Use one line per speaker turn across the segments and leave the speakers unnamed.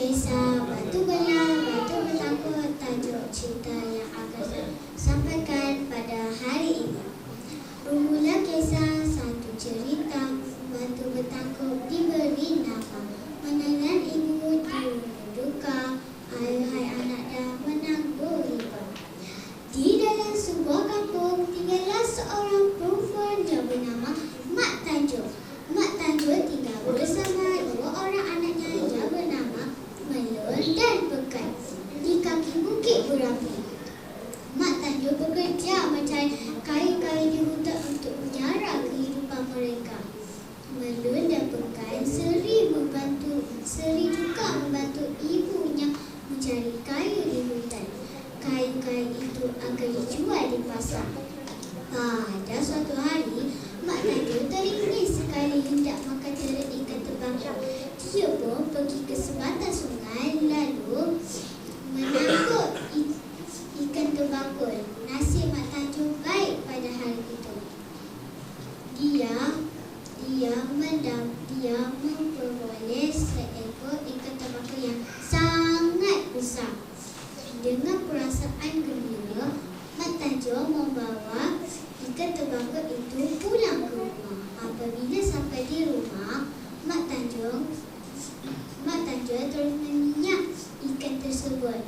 kisah batu gelang batu melangkau tajuk cerita yang akan saya sampaikan pada hari ini. Bermula kisah satu cerita batu bertangkup tiba. bukan Seri membantu Seri juga membantu ibunya Mencari kayu di hutan Kayu-kayu itu akan dijual di pasar ah, Pada suatu hari Mak Najwa teringin. Dia mendam dia memperoleh seekor ikan terbakar yang sangat besar. Dengan perasaan gembira, Mak Tanjung membawa ikan terbakar itu pulang ke rumah. Apabila sampai di rumah, Mak Tanjung Mak Tanjung terus meminyak ikan tersebut.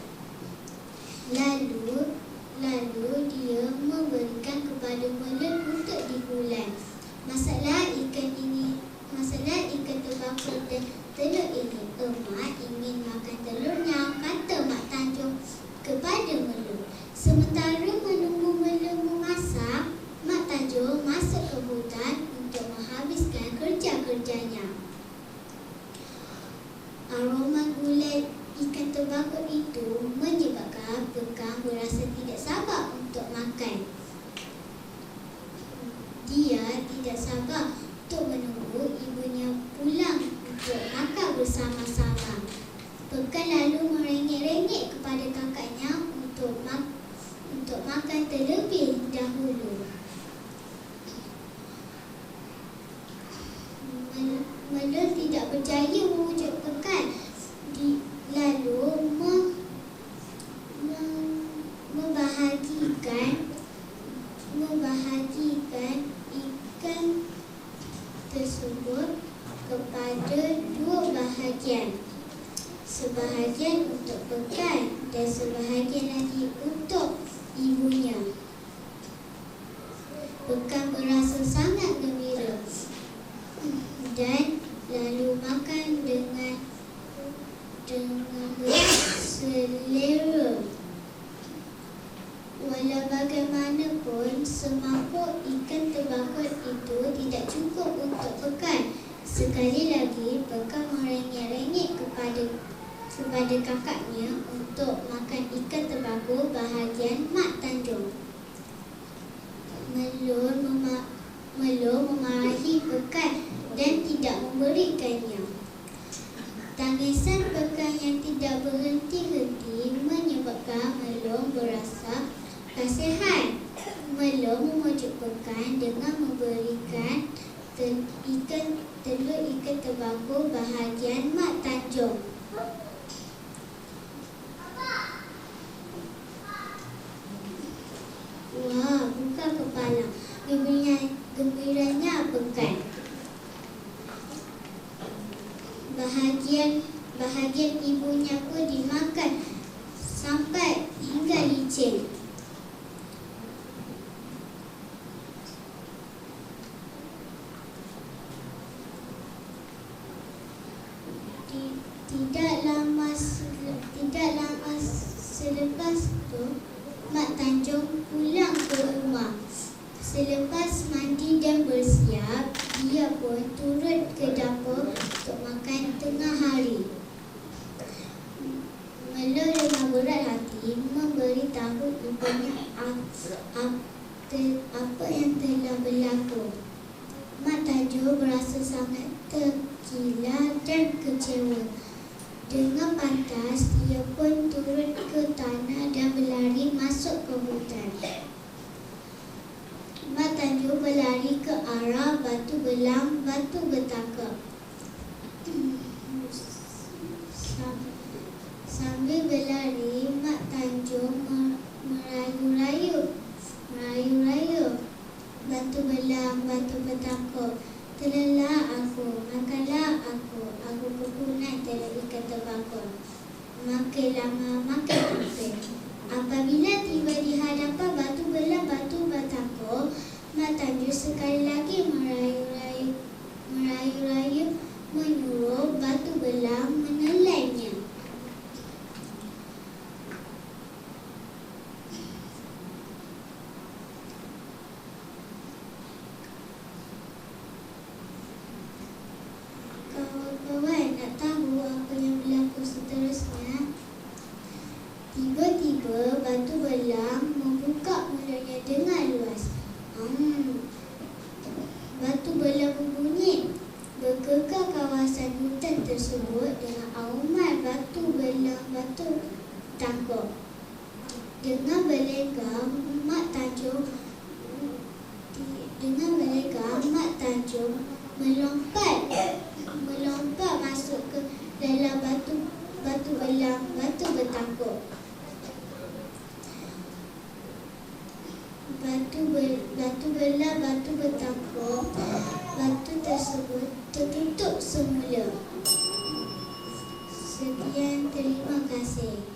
Lalu lalu dia memberikan kepada Melun untuk digulai. Masalah ikan ini. Masalah ikan terbakar dan telur ini emak ingin makan telurnya kata Mak Tanjung kepada Melun. Sementara menunggu Melun memasak, Mak Tanjung masuk ke hutan untuk menghabiskan kerja-kerjanya. Aroma gulai ikan terbakar itu menyebabkan Bekang berasa tidak sabar untuk makan. Dia tidak sabar untuk menunggu ibunya pulang untuk makan bersama-sama. Pekan lalu merengek-rengek kepada kakaknya untuk mak untuk makan terlebih dahulu. Melun tidak berjaya memujuk pekan. Di, lalu me, me, membahagikan membahagikan ikan tersebut kepada dua bahagian. Sebahagian untuk pekan dan sebahagian lagi untuk ibunya. Pekan berasa sangat gembira dan lalu makan dengan dengan selera. Walau bagaimanapun, semangkuk ikan terbakar itu tidak cukup untuk pekan. Sekali lagi, pekan merengek-rengek kepada kepada kakaknya untuk makan ikan terbakar bahagian Mak Tanjung. Melun, mema- Melun memarahi pekan dan tidak memberikannya. Tangisan pekan yang tidak berhenti-henti menyebabkan Melon berasa kasihan. Melon memujuk pekan dengan memberikan tel- ikan telur ikan terbakar bahagian Mak Tanjung. Wah, buka kepala. Gembiranya, gembiranya pekan. Bahagian bahagian ibunya pun dimakan sampai hingga licin. Tidak lama tidak lama selepas tu Mak Tanjung pulang ke rumah. Selepas mandi dan bersiap, dia pun turut ke dapur untuk makan tengah hari. Melo dengan berat hati memberitahu ibunya apa, apa yang telah berlaku. Mak Tajul berasa sangat tergila dan kecewa. Dengan pantas, dia pun turun ke tanah dan berlari masuk ke hutan. Mak Tanjung berlari ke arah batu belang, batu betaka. Sam- Sambil berlari, Mak Tanjung mer- merayu-rayu. Merayu-rayu. Batu belang, batu betaka. Telahlah aku, makanlah aku, aku kepunai terlebih kata bangkul. Makin lama, makin lama. Apabila tiba di hadapan batu belah batu batako, Matanju sekali lagi merayu-rayu, merayu-rayu, menyuruh batu belah Berlega, Mak Tanjung dengan berlega, Mak Tanjung melompat melompat masuk ke dalam batu batu belang batu bertangguh. Batu ber, batu belang batu bertangguh. Batu tersebut tertutup semula. Sekian terima kasih.